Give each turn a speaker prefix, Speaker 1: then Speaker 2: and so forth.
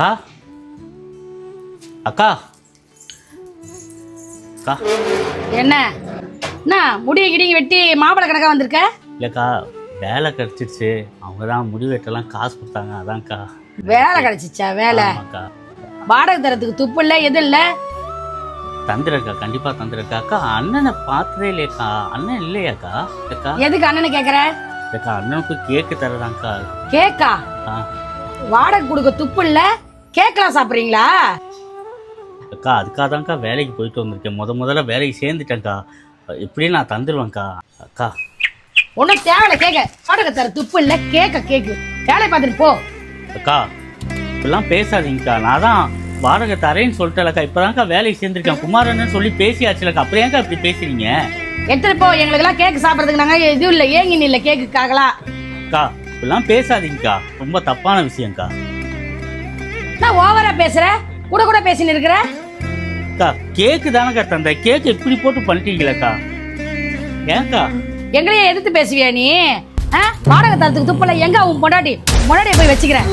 Speaker 1: அக்கா? அக்கா? அக்கா?
Speaker 2: என்ன? என்ன? முடிய கிடிங்க வெட்டி மாப்பிளை கணக்கா வந்திருக்க?
Speaker 1: இல்லைக்கா வேலை கிடச்சிருச்சு. அவங்க தான் முடி வெட்டெல்லாம் காசு கொடுத்தாங்க. அதான்க்கா.
Speaker 2: வேலை கிடைச்சிச்சா? வேலை?
Speaker 1: ஆமாக்கா.
Speaker 2: வாடகை தரத்துக்கு துப்பு இல்ல எதுவும் இல்ல?
Speaker 1: தந்துருக்கா கண்டிப்பாக தந்துருக்கா அக்கா அண்ணனை பார்த்ததே இல்லையாக்கா. அண்ணன் இல்லையாக்கா. அக்கா?
Speaker 2: எதுக்கு அண்ணனை கேக்குற?
Speaker 1: அக்கா அண்ணனுக்கு கேக்கு தரதாங்க்கா
Speaker 2: கேக்கா? வாடகை கொடுக்க துப்பு இல்ல? கேக்கலாம் சாப்பிடுறீங்களா?
Speaker 1: அக்கா அதுக்காக தான்க்கா வேலைக்கு போயிட்டு வந்திருக்கேன். முத முதல்ல வேலைக்கு சேர்ந்துட்டேன்க்கா. எப்படியும் நான் தந்துடுவேன்க்கா அக்கா.
Speaker 2: ஒன்னும் தேவையில்ல கேக்க. வாடகை தர துப்பு இல்ல கேக்க கேக்கு. வேலையை பார்த்துட்டு போ.
Speaker 1: அக்கா இப்படிலாம் பேசாதீங்கக்கா. நான் தான் வாடகை தரேன்னு சொல்லிட்டேன்க்கா இப்போதான்க்கா வேலைக்கு சேர்ந்துருக்கேன். குமாரன்னு சொல்லி பேசியாச்சுலக்கா. அப்புறம் ஏன்க்கா இப்படி பேசுறீங்க?
Speaker 2: எடுத்துட்டு போ. எங்களுக்கு எல்லாம் கேக்கு சாப்பிடறதுக்கு நாங்க எதுவும் இல்ல. ஏங்கின்னு இல்ல கேக்குக்காகலாம்.
Speaker 1: அக்கா இப்படிலாம் பேசாதீங்கக்கா. ரொம்ப தப்பான விஷயம்க்கா.
Speaker 2: ஓவரா பேசுற? கூட கூட பேசின்னு இருக்கிற?
Speaker 1: அக்கா கேக்கு தானக்கா தந்தேன் கேக்கு இப்படி போட்டு பண்ணிட்டீங்களேக்கா ஏன்க்கா?
Speaker 2: எங்களையே எதிர்த்து பேசுவியா நீ? வாடகை தரத்துக்கு துப்புல. எங்க உன் பொண்டாட்டி? பொண்டாட்டியை போய் வச்சுக்கிறேன்.